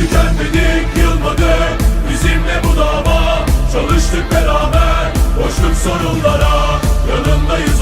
Tükenmedik, yılmadık bizimle bu dava Çalıştık beraber, boşluk sorunlara Yanındayız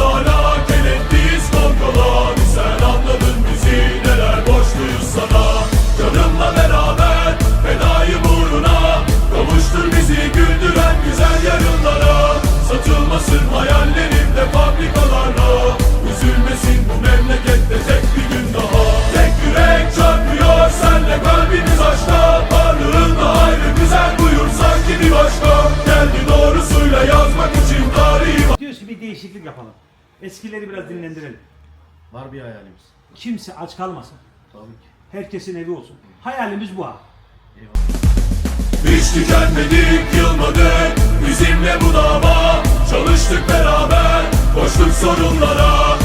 Eskileri biraz dinlendirelim. Var bir hayalimiz. Kimse aç kalmasın. Tabii ki. Herkesin evi olsun. Hayalimiz bu. Eyvallah. Hiç tükenmedik, yılmadık Bizimle bu dava Çalıştık beraber Koştuk sorunlara